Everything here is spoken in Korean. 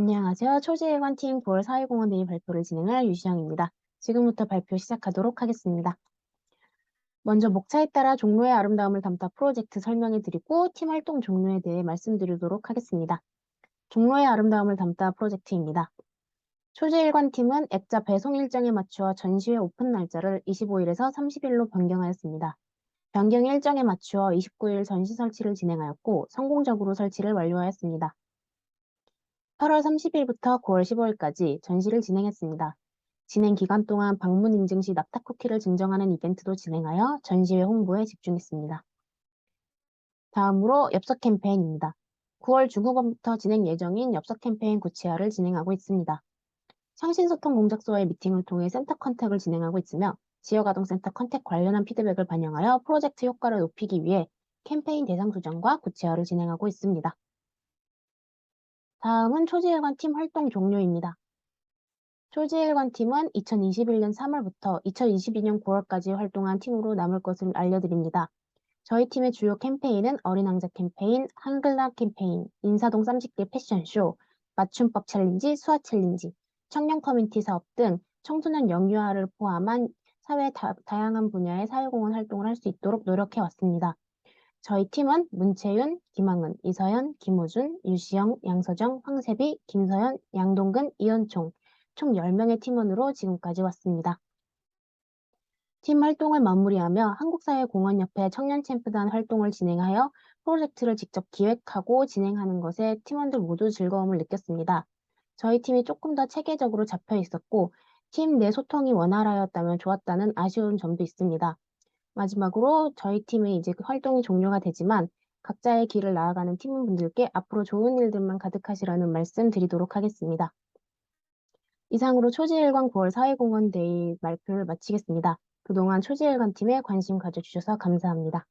안녕하세요. 초지일관팀 9월 사회공헌데이 발표를 진행할 유시영입니다. 지금부터 발표 시작하도록 하겠습니다. 먼저 목차에 따라 종로의 아름다움을 담다 프로젝트 설명해 드리고 팀 활동 종료에 대해 말씀드리도록 하겠습니다. 종로의 아름다움을 담다 프로젝트입니다. 초지일관팀은 액자 배송 일정에 맞추어 전시회 오픈 날짜를 25일에서 30일로 변경하였습니다. 변경 일정에 맞추어 29일 전시 설치를 진행하였고 성공적으로 설치를 완료하였습니다. 8월 30일부터 9월 15일까지 전시를 진행했습니다. 진행 기간 동안 방문 인증 시 납작 쿠키를 증정하는 이벤트도 진행하여 전시회 홍보에 집중했습니다. 다음으로 엽서 캠페인입니다. 9월 중후반부터 진행 예정인 엽서 캠페인 구체화를 진행하고 있습니다. 상신소통 공작소와의 미팅을 통해 센터 컨택을 진행하고 있으며 지역아동센터 컨택 관련한 피드백을 반영하여 프로젝트 효과를 높이기 위해 캠페인 대상 수정과 구체화를 진행하고 있습니다. 다음은 초지일관 팀 활동 종료입니다. 초지일관 팀은 2021년 3월부터 2022년 9월까지 활동한 팀으로 남을 것을 알려드립니다. 저희 팀의 주요 캠페인은 어린 왕자 캠페인, 한글날 캠페인, 인사동 쌈짓길 패션쇼, 맞춤법 챌린지, 수화 챌린지, 청년 커뮤니티 사업 등 청소년 영유아를 포함한 사회 다, 다양한 분야의 사회공헌 활동을 할 수 있도록 노력해 왔습니다. 저희 팀은 문채윤, 김항은, 이서연, 김우준, 유시영, 양서정, 황세비, 김서연, 양동근, 이현총 총 10명의 팀원으로 지금까지 왔습니다. 팀 활동을 마무리하며 한국사회공헌협회 청년챔프단 활동을 진행하여 프로젝트를 직접 기획하고 진행하는 것에 팀원들 모두 즐거움을 느꼈습니다. 저희 팀이 조금 더 체계적으로 잡혀 있었고 팀 내 소통이 원활하였다면 좋았다는 아쉬운 점도 있습니다. 마지막으로 저희 팀의 이제 그 활동이 종료가 되지만 각자의 길을 나아가는 팀원분들께 앞으로 좋은 일들만 가득하시라는 말씀 드리도록 하겠습니다. 이상으로 초지일관 9월 사회공헌데이 발표를 마치겠습니다. 그동안 초지일관 팀에 관심 가져주셔서 감사합니다.